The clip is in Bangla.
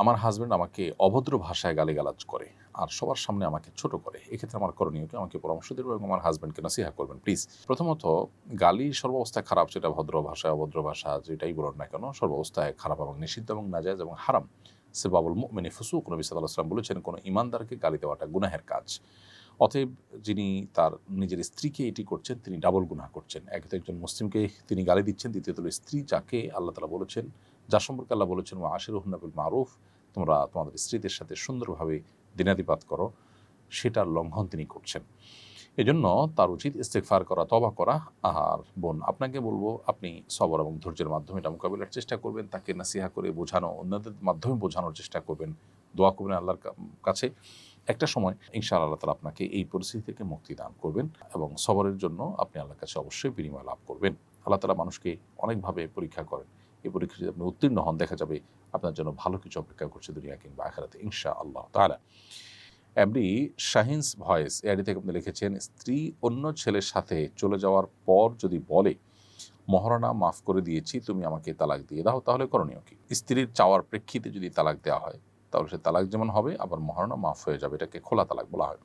আমার হাজব্যান্ড আমাকে অভদ্র ভাষায় গালিগালাজ করে আর সবার সামনে আমাকে ছোট করে। এক্ষেত্রে আমার করণীয় কি আমাকে পরামর্শ দেবে এবং আমার হাজব্যান্ডকে নসিহা করবেন প্লিজ প্রথমত, গালি সর্বাবস্থায় খারাপ, সেটা ভদ্র ভাষায়, অভদ্র ভাষা যেটাই বলুন না কেন, সর্বাবস্থায় খারাপ এবং নিষিদ্ধ এবং নাজায়জ এবং হারাম। সে বাবুল মিনি ফুসুক, নবী সাল্লাহ সাল্লাম বলেছেন, কোনো ইমানদারকে গালি দেওয়াটা গুনাহের কাজ। অতএব যিনি তার নিজের স্ত্রীকে এটি করছেন, তিনি ডাবল গুনাহ করছেন। এক তো একজন মুসলিমকে তিনি গালি দিচ্ছেন, দ্বিতীয়ত স্ত্রী যাকে আল্লাহ তালা বলেছেন, যা সম্পর্কে আল্লাহ বলেছেন ও আশির হুন্নাবিল মারুফ তোমরা তোমাদের স্ত্রীদের সাথে সুন্দরভাবে দিনাদিপাত করো। সেটার লঙ্ঘন তিনি করছেন। এজন্য তার উচিত ইস্তেকফার করা তবা করা। আর বোন, আপনাকে বলব, আপনি সবর এবং ধৈর্যের মাধ্যমে এটা মোকাবিলার চেষ্টা করবেন, তাকে নাসিহা করে বোঝানো, অন্যদের মাধ্যমে বোঝানোর চেষ্টা করবেন। দোয়া করবেন আল্লাহর কাছে। একটা সময় ইনশাআল্লাহ আল্লাহ তালা আপনাকে এই পরিস্থিতি থেকে মুক্তি দান করবেন এবং সবরের জন্য আপনি আল্লাহর কাছে অবশ্যই বিনিময় লাভ করবেন। আল্লাহ তালা মানুষকে অনেকভাবে পরীক্ষা করেন। এই পরীক্ষা যদি আপনি উত্তীর্ণ হন, দেখা যাবে আপনার জন্য ভালো কিছু অপেক্ষা করছে দুনিয়া কিংবা আখেরাতে ইনশা আল্লাহ তালা এমনি শাহিনস ভয়েস এআডি থেকে আপনি লিখেছেন, স্ত্রী অন্য ছেলের সাথে চলে যাওয়ার পর যদি বলে, মহারণা, মাফ করে দিয়েছি, তুমি আমাকে তালাক দিয়ে দাও, তাহলে করণীয় কি স্ত্রীর চাওয়ার প্রেক্ষিতে যদি তালাক দেওয়া হয় তাহলে সে তালাক যেমন হবে, আবার মহারণা মাফ হয়ে যাবে। এটাকে খোলা তালাক বলা হয়।